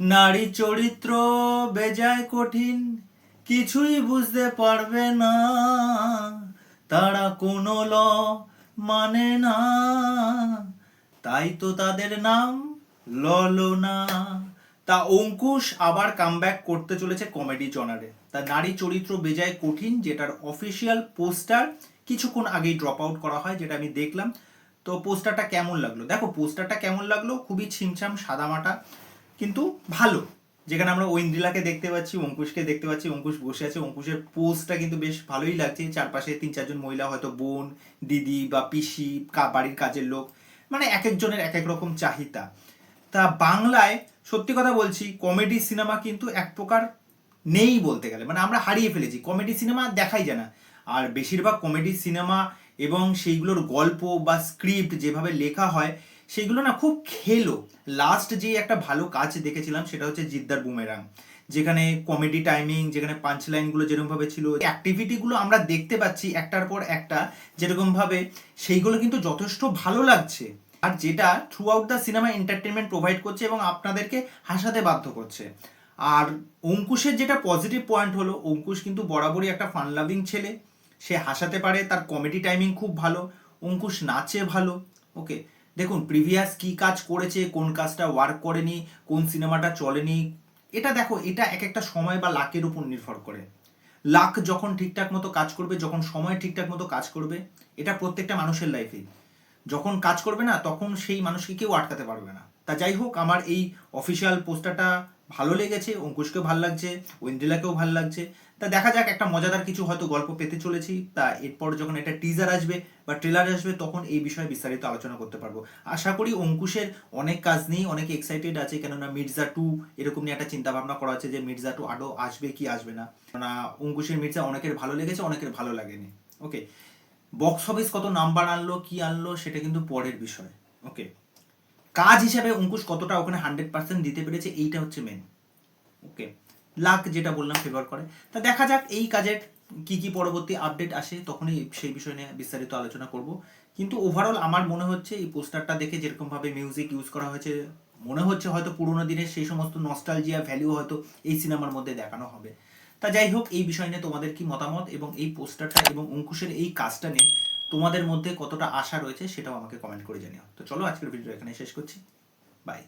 নারী চরিত্র বেজায় কঠিন, কিছুই বুঝতে পারবে না। তারা কোনো ল মানে না, তাই তো তাদের নাম ললনা। তা অঙ্কুশ আবার কামব্যাক করতে চলেছে কমেডি জনারে তা নারী চরিত্র বেজায় কঠিন, যেটার অফিসিয়াল পোস্টার কিছুক্ষণ আগেই ড্রপ আউট করা হয়, যেটা আমি দেখলাম। তো পোস্টারটা কেমন লাগল? দেখো পোস্টারটা কেমন লাগল? খুবই ছিমছাম, সাদামাটা। কিন্তু ভালো। যেখানে আমরা ঐন্দ্রিলাকে দেখতে পাচ্ছি, অঙ্কুশকে দেখতে পাচ্ছি, অঙ্কুশ বসে আছে, অঙ্কুশের পোস্টটা কিন্তু বেশ ভালোই লাগছে। চারপাশে তিন চারজন মহিলা, হয়তো বোন, দিদি বা পিসি বাড়ির কাজের লোক মানে এক একজনের এক এক রকম চাহিদা। তা বাংলায় সত্যি কথা বলছি, কমেডি সিনেমা কিন্তু এক প্রকার নেই বলতে গেলে। মানে আমরা হারিয়ে ফেলেছি। কমেডি সিনেমা দেখাই যায় না। আর বেশিরভাগ কমেডি সিনেমা এবং সেইগুলোর গল্প বা স্ক্রিপ্ট যেভাবে লেখা হয় সেইগুলো না খুব খেলো। লাস্ট যে একটা ভালো কাজ দেখেছিলাম সেটা হচ্ছে জিদ্দার বুমেরাং। যেখানে কমেডি টাইমিং যেখানে পাঞ্চ লাইনগুলো যেরকমভাবে ছিল অ্যাক্টিভিটিগুলো আমরা দেখতে পাচ্ছি একটার পর একটা যেরকমভাবে, সেইগুলো কিন্তু যথেষ্ট ভালো লাগছে। আর যেটা throughout the cinema entertainment provide করছে এবং আপনাদেরকে হাসাতে বাধ্য করছে। আর অঙ্কুশের যেটা পজিটিভ পয়েন্ট হলো, অঙ্কুশ কিন্তু বরাবরই একটা ফান লাভিং ছেলে। সে হাসাতে পারে, তার কমেডি টাইমিং খুব ভালো। অঙ্কুশ নাচে ভালো ওকে দেখুন প্রিভিয়াস কি কাজ করেছে, কোন কাজটা ওয়ার্ক করেনি, কোন সিনেমাটা চলেনি, এটা দেখো, এটা এক একটা সময় বা লাকের উপর নির্ভর করে। লাক যখন ঠিকঠাক মতো কাজ করবে, যখন সময় ঠিকঠাক মতো কাজ করবে, এটা প্রত্যেকটা মানুষের লাইফে যখন কাজ করবে না, তখন সেই মানুষকে কেউ আটকাতে পারবে না। তা যাই হোক, আমার এই অফিসিয়াল পোস্টারটা ভালো লেগেছে, অঙ্কুশকেও ভালো লাগছে ঐন্দ্রিলাকেও ভালো লাগছে। তা দেখা যাক, একটা মজাদার কিছু হয়তো গল্প পেতে চলেছি। তা এরপর যখন একটা টিজার আসবে বা ট্রেলার আসবে, তখন এই বিষয়ে বিস্তারিত আলোচনা করতে পারব। আশা করি অঙ্কুশের অনেক কাজ নেই অনেক এক্সাইটেড আছে, কেননা মির্জা টু এরকম নিয়ে একটা চিন্তা ভাবনা করা হচ্ছে যে, মির্জা টু আদৌ আসবে কি আসবে না। কেননা অঙ্কুশের মির্জা অনেকের ভালো লেগেছে, অনেকের ভালো লাগেনি। ওকে বক্স অফিস কত নাম্বার আনলো, কি আনলো, সেটা কিন্তু পরের বিষয় ওকে কাজ হিসাবে অঙ্কুশ কতটা ওখানে হান্ড্রেড পার্সেন্ট দিতে পেরেছে, এইটা হচ্ছে মেন ওকে লাক যেটা বললাম ফেভার করে। তা দেখা যাক এই কাজের কি কি পরবর্তী আপডেট আসে, তখনই সেই বিষয় নিয়ে বিস্তারিত আলোচনা করব। কিন্তু ওভারঅল আমার মনে হচ্ছে এই পোস্টারটা দেখে যেরকম ভাবে মিউজিক ইউজ করা হয়েছে, মনে হচ্ছে হয়তো পুরোনো দিনের সেই সমস্ত নস্টালজিয়া ভ্যালু হয়তো এই সিনেমার মধ্যে দেখানো হবে। তা যাই হোক, এই বিষয় নিয়ে তোমাদের কি মতামত এবং এই পোস্টারটা এবং অঙ্কুশের এই কাজটা নিয়ে তোমাদের মধ্যে কতটা আশা রয়েছে সেটাও আমাকে কমেন্ট করে জানিও। তো চলো, আজকের ভিডিও এখানে শেষ করছি। বাই